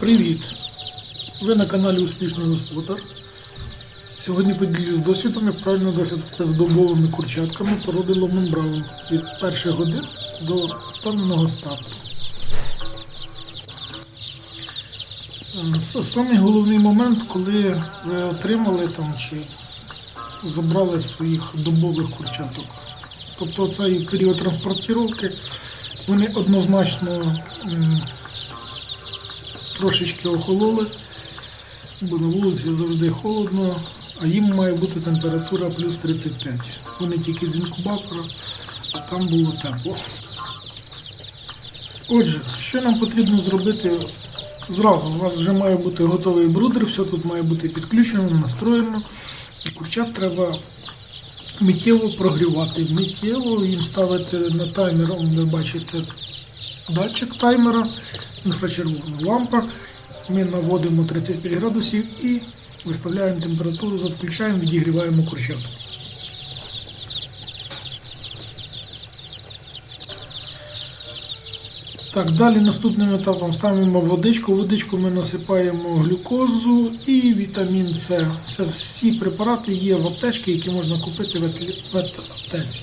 Привіт! Ви на каналі Успішний Господар. Сьогодні поділюсь досвідом, як правильно доглядати за добовими курчатками породи Ломон Браун від перших годин до впевненого старту. Е, Самий головний момент, коли ви отримали там чи забрали своїх добових курчаток. Тобто цей період транспортировки вони однозначно трошечки охололи, бо на вулиці завжди холодно, а їм має бути температура плюс 35. Вони тільки з інкубатора, а там було тепло. Отже, що нам потрібно зробити зразу? У вас вже має бути готовий брудер, все тут має бути підключено, настроєно. І курчат треба миттєво прогрівати. Миттєво їм ставити на таймер, ви бачите датчик таймера, інфрачервона лампа. Ми наводимо 35 градусів і виставляємо температуру, включаємо, відігріваємо курчат. Так, далі наступним етапом ставимо водичку. Водичку ми насипаємо глюкозу і вітамін С. Це всі препарати є в аптечці, які можна купити в аптеці.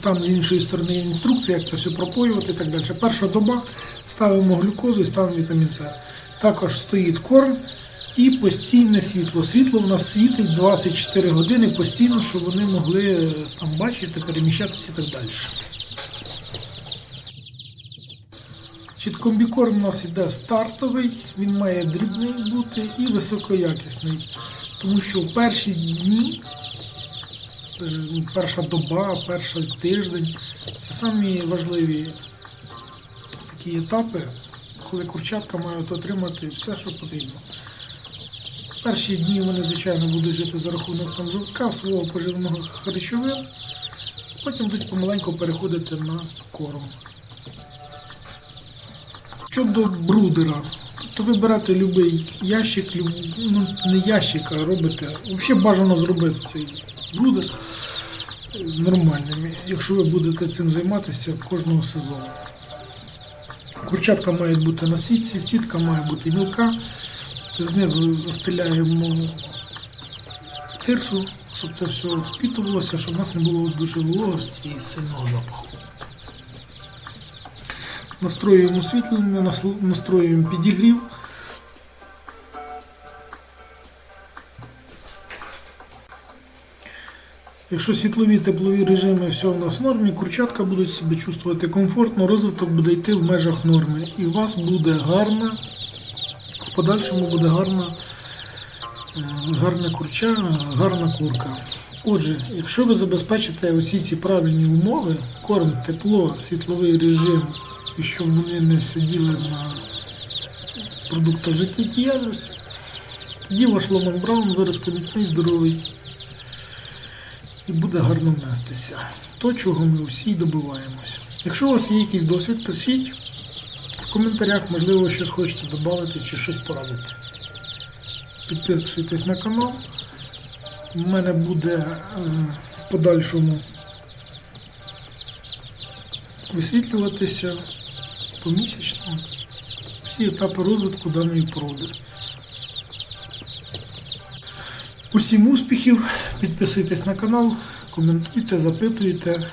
Там з іншої сторони є інструкція, як це все пропоювати і так далі. Перша доба ставимо глюкозу і ставимо вітамін С. Також стоїть корм і постійне світло. Світло в нас світить 24 години постійно, щоб вони могли е, там бачити, переміщатися і так далі. Чіткомбікорм у нас йде стартовий, він має дрібний бути і високоякісний. Тому що в перші дні, перша доба, перший тиждень це самі важливі такі етапи, коли курчатка мають отримати все, що потрібно. Перші дні вони, звичайно, будуть жити за рахунок там свого поживного харчовин, потім будуть помаленьку переходити на корм. Щодо брудера, то ви берете будь-який ящик, люб- ну не ящик, а робите. Взагалі бажано зробити цей брудер е, нормальним, якщо ви будете цим займатися кожного сезону. Курчатка має бути на сітці, сітка має бути мілка. Знизу застеляємо тирсу, щоб це все впітувалося, щоб у нас не було дуже вологості і сильного запаху. Настроюємо освітлення, настроюємо підігрів. Якщо світлові теплові режими все в нас в нормі, курчатка будуть себе чувствувати комфортно, розвиток буде йти в межах норми. І у вас буде гарна, в подальшому буде гарна, е, гарне курча, гарна курка. Отже, якщо ви забезпечите усі ці правильні умови, корм, тепло, світловий режим, і щоб вони не сиділи на продуктах життєдіяльності, тоді ваш ломан браун виросте міцний, здоровий і буде гарно нестися. То, чого ми всі добиваємось. Якщо у вас є якийсь досвід, пишіть в коментарях, можливо, щось хочете додати чи щось порадити. Підписуйтесь на канал. У мене буде е, в подальшому висвітлюватися помісячно всі етапи розвитку даної породи. Усім успіхів, підписуйтесь на канал, коментуйте, запитуйте.